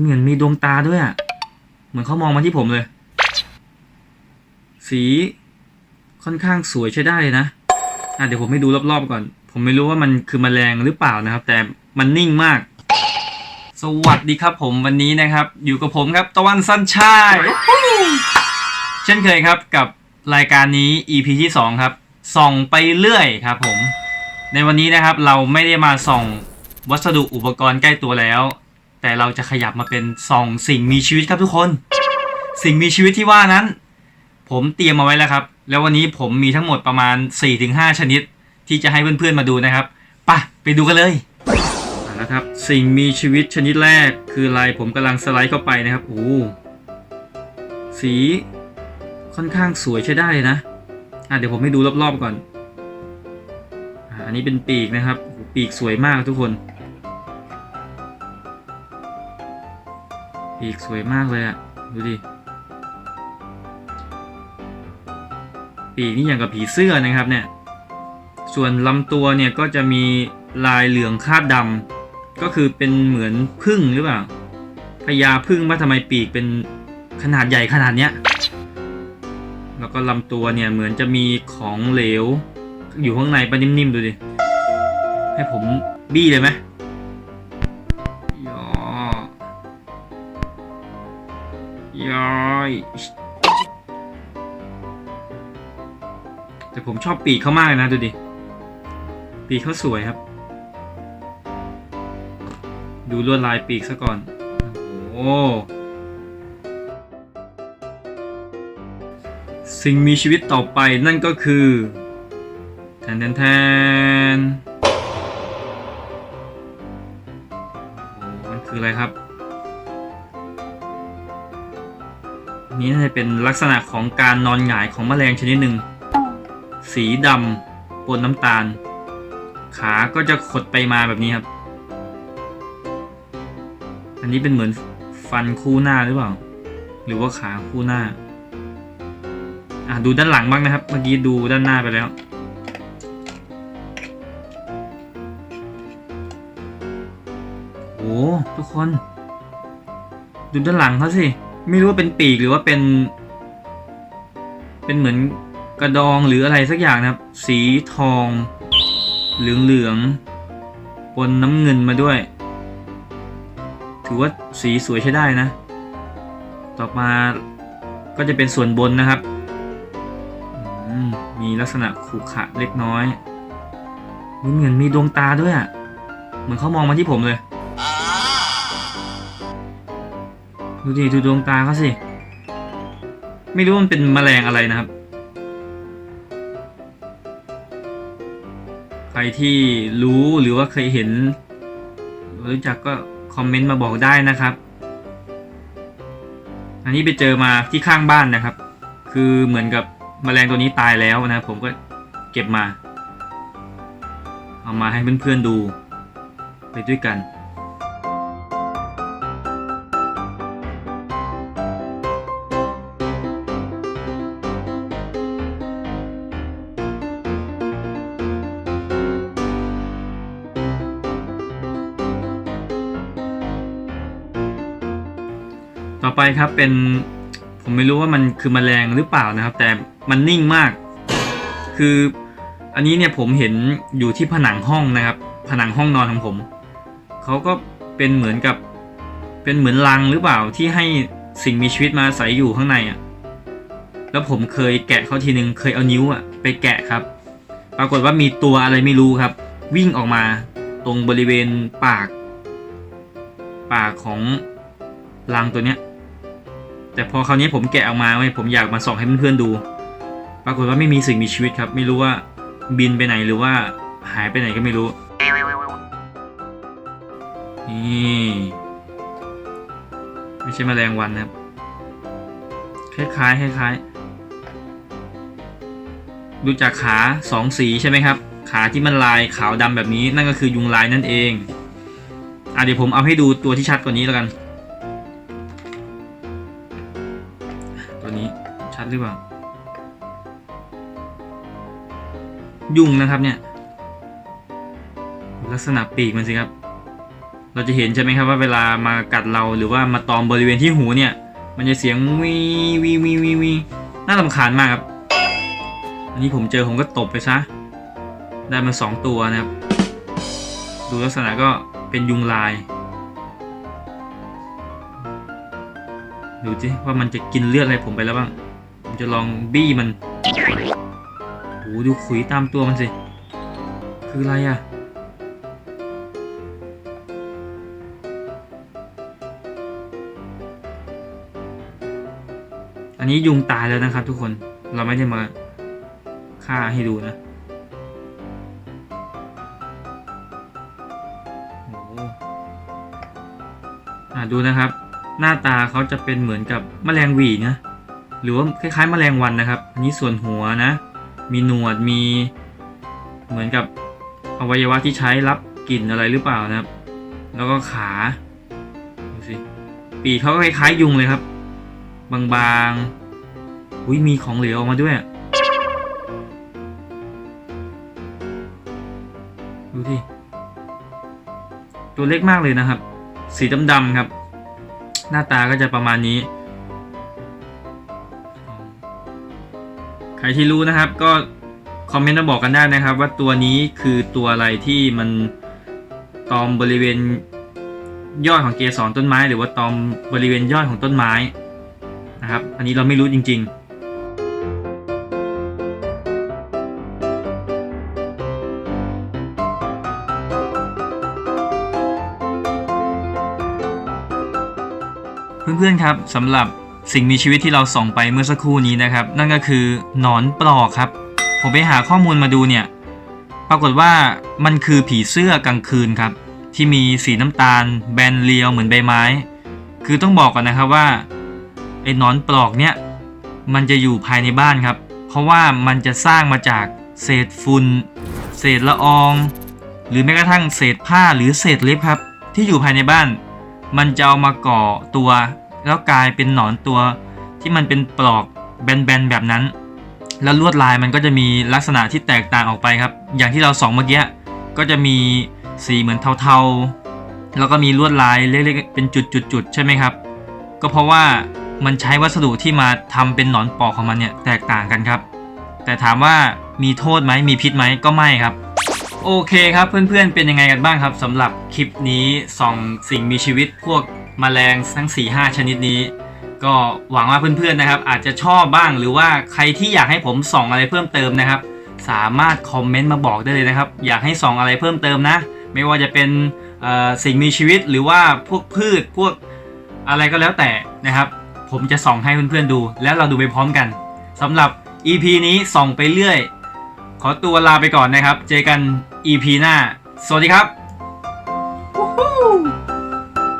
เหมือนมีดวงตาด้วยอะ เหมือนเขามองมาที่ผมเลย สีค่อนข้างสวยใช้ได้เลยนะอะเดี๋ยวผมให้ดูรอบๆก่อน ผมไม่รู้ว่ามันคือแมลงหรือเปล่านะครับ แต่มันนิ่งมาก สวัสดีครับผมวันนี้นะครับ อยู่กับผมครับตะวันสันชายเช่นเคยครับกับรายการนี้ EP ที่ 2 ครับส่องไปเรื่อยครับผม ในวันนี้นะครับเราไม่ได้มาส่องวัสดุอุปกรณ์ใกล้ตัวแล้ว แต่เราจะขยับมาเป็นส่องสิ่งมีชีวิตครับทุกคน สิ่งมีชีวิตที่ว่านั้น ผมเตรียมมาไว้แล้วครับ แล้ววันนี้ผมมีทั้งหมดประมาณ 4-5 ชนิด ที่จะให้เพื่อนๆมาดูนะครับไปไปดูกันเลยเอาละครับ สิ่งมีชีวิตชนิดแรกคืออะไรผมกำลังสไลด์เข้าไปนะครับโอ้สีค่อนข้างสวยใช้ได้เลยนะอะเดี๋ยวผมให้ดูรอบๆก่อนอันนี้เป็นปีกนะครับ ปีกสวยมากทุกคน ปีกสวยมากเลยอะดูดิ ปีกนี่อย่างกับผีเสื้อนะครับเนี่ย ส่วนลำตัวเนี่ยก็จะมีลายเหลืองคาดดำก็คือเป็นเหมือนพึ่งหรือเปล่าพญาพึ่งว่าทำไมปีกเป็นขนาดใหญ่ขนาดเนี้ย แล้วก็ลำตัวเนี่ยเหมือนจะมีของเหลว อยู่ข้างในปะนิ่มๆดูดิ ให้ผมบี้เลยไหม ยอยแต่ผมชอบปีกเขามากเลยนะ ดูดิ ปีกเขาสวยครับ ดูลวดลายปีกซะก่อน โอ้สิ่งมีชีวิตต่อไปนั่นก็คือแทนแทนแทนโอ้มันคืออะไรครับ นี่น่าจะเป็นลักษณะของการนอนหงายของแมลงชนิดหนึ่ง สีดำปนน้ำตาล ขาก็จะขดไปมาแบบนี้ครับ อันนี้เป็นเหมือนฟันคู่หน้าหรือเปล่า หรือว่าขาคู่หน้า อะดูด้านหลังบ้างนะครับ เมื่อกี้ดูด้านหน้าไปแล้ว โอ้ทุกคน ดูด้านหลังเขาสิ ไม่รู้ว่าเป็นปีกหรือว่าเป็น เป็นเหมือนกระดองหรืออะไรสักอย่างนะครับ สีทอง เหลืองเหลืองๆปนน้ำเงินมาด้วย ถือว่าสีสวยใช้ได้นะ ต่อมาก็จะเป็นส่วนบนนะครับมมีลักษณะขรุขระเล็กน้อยอุ๊ยเหมือนมีดวงตาด้วยอะ เหมือนเขามองมาที่ผมเลย ดูดิดูดวงตาเขาสิ ไม่รู้มันเป็นแมลงอะไรนะครับ ใครที่รู้หรือว่าเคยเห็น รู้จักก็คอมเมนต์มาบอกได้นะครับ อันนี้ไปเจอมาที่ข้างบ้านนะครับ คือเหมือนกับแมลงตัวนี้ตายแล้วนะผมก็เก็บมา เอามาให้เพื่อนๆดูไปด้วยกัน ต่อไปครับเป็นผมไม่รู้ว่ามันคือแมลงหรือเปล่านะครับ แต่มันนิ่งมาก คืออันนี้เนี่ยผมเห็นอยู่ที่ผนังห้องนะครับ ผนังห้องนอนของผมเขาก็เป็นเหมือนกับเป็นเหมือนรังหรือเปล่าที่ให้สิ่งมีชีวิตมาอาศัยอยู่ข้างในอะ แล้วผมเคยแกะเขาทีนึงเคยเอานิ้วอะไปแกะครับ ปรากฏว่ามีตัวอะไรไม่รู้ครับ วิ่งออกมาตรงบริเวณปาก ปากของรังตัวเนี้ย แต่พอคราวนี้ผมแกะออกมาเว้ผมอยากมาส่องให้เพื่อนๆดู ปรากฏว่าไม่มีสิ่งมีชีวิตครับ ไม่รู้ว่าบินไปไหนหรือว่าหายไปไหนก็ไม่รู้ นี่ไม่ใช่แมลงวันนะครับ คล้ายๆคล้ายๆดูจากขาสองสีใช่ไหมครับ ขาที่มันลายขาวดำแบบนี้นั่นก็คือยุงลายนั่นเองอะเดี๋ยวผมเอาให้ดูตัวที่ชัดกว่านี้แล้วกัน หรือเปล่า ยุงนะครับเนี่ย ลักษณะปีกมันสิครับ เราจะเห็นใช่ไหมครับว่าเวลามากัดเราหรือว่ามาตอมบริเวณที่หูเนี่ย มันจะเสียงวีวีวีวีวีน่าลำคาญมากครับ อันนี้ผมเจอผมก็ตบไปซะ ได้มาสองตัวนะครับ ดูลักษณะก็เป็นยุงลายดูสิว่ามันจะกินเลือดอะไรผมไปแล้วบ้าง จะลองบี้มันโอ้ดูขุยตามตัวมันสิ คืออะไรอะ อันนี้ยุงตายแล้วนะครับทุกคน เราไม่ได้มาฆ่าให้ดูนะโอ้โหอะดูนะครับ หน้าตาเขาจะเป็นเหมือนกับแมลงหวีนะ หรือว่าคล้ายๆแมลงวันนะครับ อันนี้ส่วนหัวนะ มีหนวดมีเหมือนกับอวัยวะที่ใช้รับกลิ่นอะไรหรือเปล่านะครับ แล้วก็ขาดูสิปีกเขาก็คล้ายๆยุงเลยครับ บางๆอุ้ยมีของเหลวออกมาด้วยดูที่ตัวเล็กมากเลยนะครับ สีดำๆครับ หน้าตาก็จะประมาณนี้ ครที่รู้นะครับก็คอมเมนต์มาบอกกันได้นะครับ ว่าตัวนี้คือตัวอะไรที่มันตอมบริเวณยอดของเกสรต้นไม้ หรือว่าตอมบริเวณยอดของต้นไม้นะครับ อันนี้เราไม่รู้จริง ๆเพื่อนๆครับสำหรับ สิ่งมีชีวิตที่เราส่องไปเมื่อสักครู่นี้นะครับ นั่นก็คือหนอนปลอกครับ ผมไปหาข้อมูลมาดูเนี่ย ปรากฏว่ามันคือผีเสื้อกลางคืนครับ ที่มีสีน้ำตาล แบนเรียวเหมือนใบไม้ คือต้องบอกก่อนนะครับว่าไอ้หนอนปลอกเนี่ยมันจะอยู่ภายในบ้านครับ เพราะว่ามันจะสร้างมาจากเศษฝุ่นเศษละออง หรือแม้กระทั่งเศษผ้าหรือเศษเล็บครับ ที่อยู่ภายในบ้าน มันจะเอามาก่อตัว แล้วกลายเป็นหนอนตัวที่มันเป็นปลอกแบนๆแบบนั้น แล้วลวดลายมันก็จะมีลักษณะที่แตกต่างออกไปครับ อย่างที่เราส่องเมื่อกี้ก็จะมีสีเหมือนเทาๆ แล้วก็มีลวดลายเล็กๆเป็นจุดๆๆใช่ไหมครับ ก็เพราะว่ามันใช้วัสดุที่มาทำเป็นหนอนปอกของมันเนี่ยแตกต่างกันครับ แต่ถามว่ามีโทษไหมมีพิษไหมก็ไม่ครับ โอเคครับเพื่อนๆเป็นยังไงกันบ้างครับสำหรับคลิปนี้ส่องสิ่งมีชีวิตพวก มแมลงทั้ง 4-5 ชนิดนี้ ก็หวังว่าเพื่อนๆนะครับ อาจจะชอบบ้างหรือว่าใครที่อยากให้ผมส่องอะไรเพิ่มเติมนะครับ สามารถคอมเมนต์มาบอกได้เลยนะครับ อยากให้ส่องอะไรเพิ่มเติมนะ ไม่ว่าจะเป็นสิ่งมีชีวิตหรือว่าพวกพืชพวกอะไรก็แล้วแต่นะครับ ผมจะส่องให้เพื่อนๆดู แล้วเราดูไปพร้อมกันสำหรับ EP นี้ส่องไปเรื่อย ขอตัวลาไปก่อนนะครับ เจอกัน EP หน้า สวัสดีครับ